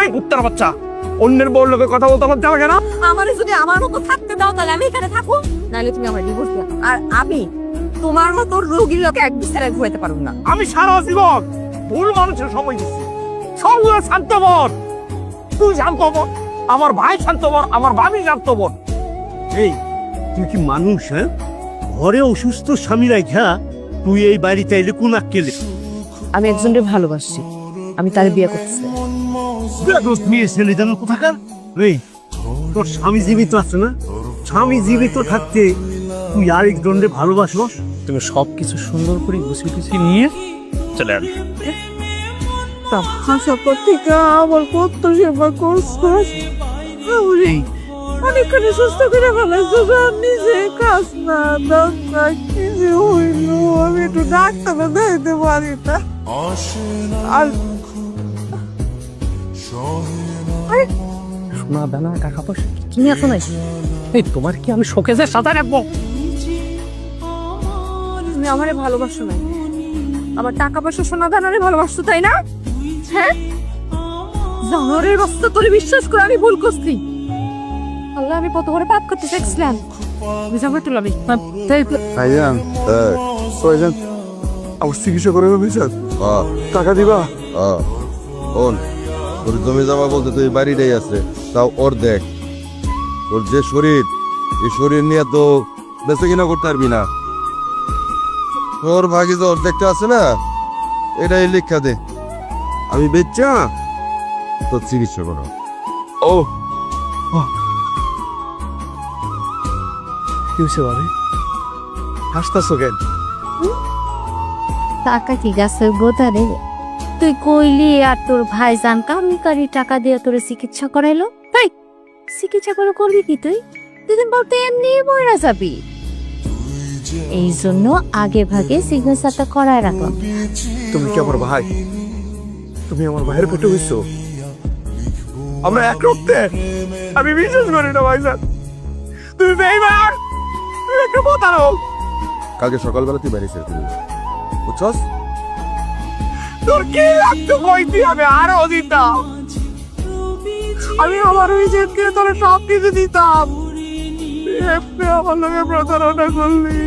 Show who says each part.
Speaker 1: এই কুত্তার বাচ্চা অন্যের বউর লোকের কথা বলতে আমার জানা কেন
Speaker 2: আমারে যদি আমার মতো থাকতে দাও তাহলে আমি এখানে থাকো নাহলে তুমি আমার ডিভোর্স দাও। আর আমি তোমার মতো রোগীর লোকে এক বিস্তারে ঘুরাইতে পারব না।
Speaker 1: আমি সারা জীবন ভুল মানুষের সময় দিচ্ছি সবগুলো শান্তবন তুই শান্তবন আমার ভাই শান্তবন আমার ভাবি শান্তবন
Speaker 3: এই তুই কি মানুষ হ্যাঁ? ঘরে অসুস্থ স্বামী রাখা তুই এই বাড়িতে এলে কোন আক্কেলে?
Speaker 2: আমি একজনকে ভালোবাসি আমি তার বিয়ে করতে চাই।
Speaker 3: দোস্ত মেয়ে ছেলে যেন কোথাকার? এই তোর স্বামী জীবিত আছে না? স্বামী জীবিত থাকতে তুই আরেকজনকে ভালোবাসস?
Speaker 1: তুমি সবকিছু সুন্দর করে গুছিয়ে গুছিয়ে নিয়ে চলে আসবে
Speaker 2: হাসা থেকে আমার কত সেবা করছিস? অনেকখানি সুস্থ করে ফেলাইছো নিজে কাজ না দাম না কি যে হইল? আমি একটু ডাক্তার দেখাইতে পারি না। আর
Speaker 1: সোনা দানা টাকা পয়সা কিনে আসো নাই? এই তোমার কি আমি শোকেজে সাজা রাখব?
Speaker 2: তুমি আমারে ভালোবাসো না আমার টাকা পয়সা সোনা দানারে ভালোবাসছো তাই না? হ্যাঁ? জানোয়ারের বস্তা তোরে বিশ্বাস করে আমি ভুল করছি। আল্লাহ আমি কত করে পাপ করতে চাইছিলাম। বুঝাবো তুলাম
Speaker 4: ভাইজান ভাইজান আমার চিকিৎসা করে দেবে টাকা দিবা?
Speaker 5: শোন তোর জমি জমা বলতে তুই বাড়িটাই আছে তাও ওর দেখ তোর যে শরীর এই শরীর নিয়ে তো বেঁচে কিনা করতে পারবি না। তোর ভাগে যে অর্ধেকটা আছে না এটাই লিখা দে। আমি বেচ্চা তোর চিকিৎসা করো।
Speaker 4: ও।
Speaker 1: কি হয়েছে ভাবি
Speaker 4: হাসতাছো কেন?
Speaker 6: টাকা কি গাছের গোদা রে তুই কইলি আর তোর ভাইজান কারি কারি টাকা দিয়ে তোর চিকিৎসা করাইলো? তাই? চিকিৎসা করে করবি কি তুই? দুদিন পর তুই এমনি মরা যাবি। এই জন্য আগে ভাগে সিগনেচারটা করায় রাখলাম
Speaker 4: তুমি কি আমার ভাই? তুমি আমার ভাইয়ের পেটে হইছো? আমরা এক রক্তের
Speaker 1: আমি বিশ্বাস করি না ভাই স্যার তুমি বেইমান! তুমি একটা প্রতারক!
Speaker 5: কালকে সকালবেলা তুই বাড়ি ছেড়ে বুঝছস?
Speaker 1: তোর কি লাগতো কইতি আমি আরও দিতাম। আমি আমার ওই জেদকে তোর সব কিছু দিতাম। আমার লোকে প্রতারণা করলি।